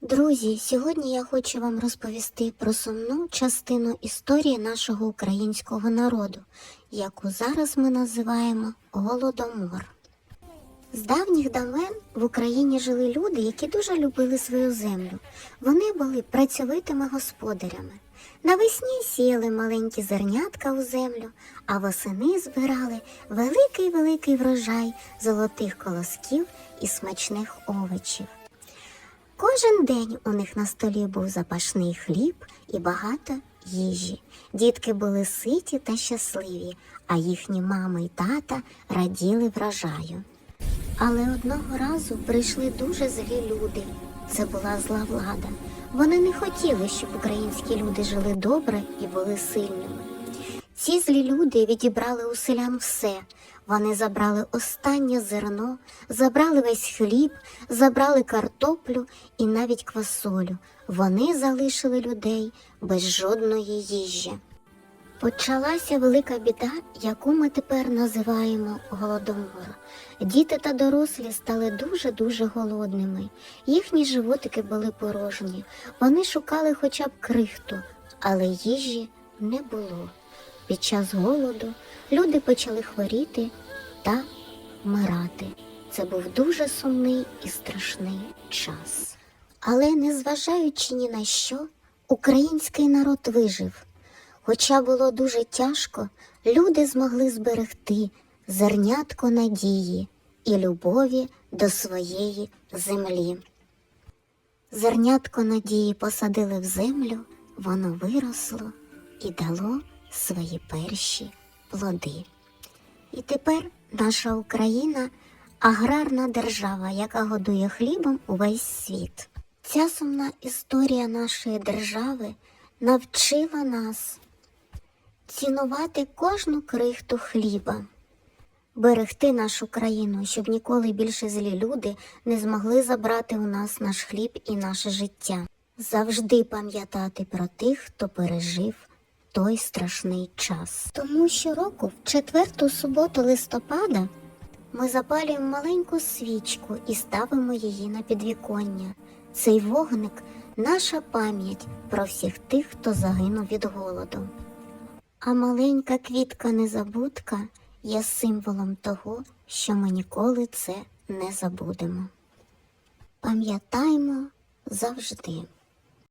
Друзі, сьогодні я хочу вам розповісти про сумну частину історії нашого українського народу, яку зараз ми називаємо Голодомор. З давніх давен в Україні жили люди, які дуже любили свою землю. Вони були працьовитими господарями. Навесні сіяли маленькі зернятка у землю, а восени збирали великий великий врожай золотих колосків і смачних овочів. Кожен день у них на столі був запашний хліб і багато їжі. Дітки були ситі та щасливі, а їхні мами й тата раділи врожаю. Але одного разу прийшли дуже злі люди. Це була зла влада. Вони не хотіли, щоб українські люди жили добре і були сильними. Ці злі люди відібрали у селян все. Вони забрали останнє зерно, забрали весь хліб, забрали картоплю і навіть квасолю. Вони залишили людей без жодної їжі. Почалася велика біда, яку ми тепер називаємо голодомор. Діти та дорослі стали дуже-дуже голодними. Їхні животики були порожні. Вони шукали хоча б крихту, але їжі не було. Під час голоду люди почали хворіти та вмирати. Це був дуже сумний і страшний час. Але незважаючи ні на що, український народ вижив. Хоча було дуже тяжко, люди змогли зберегти зернятко надії і любові до своєї землі. Зернятко надії посадили в землю, воно виросло і дало свої перші плоди. І тепер наша Україна аграрна держава, яка годує хлібом увесь світ. Ця сумна історія нашої держави навчила нас цінувати кожну крихту хліба, берегти нашу країну, щоб ніколи більше злі люди не змогли забрати у нас наш хліб і наше життя. Завжди пам'ятати про тих, хто пережив той страшний час. Тому щороку, в четверту суботу листопада, ми запалюємо маленьку свічку і ставимо її на підвіконня. Цей вогник наша пам'ять про всіх тих, хто загинув від голоду. А маленька квітка незабудка є символом того, що ми ніколи це не забудемо. Пам'ятаймо завжди.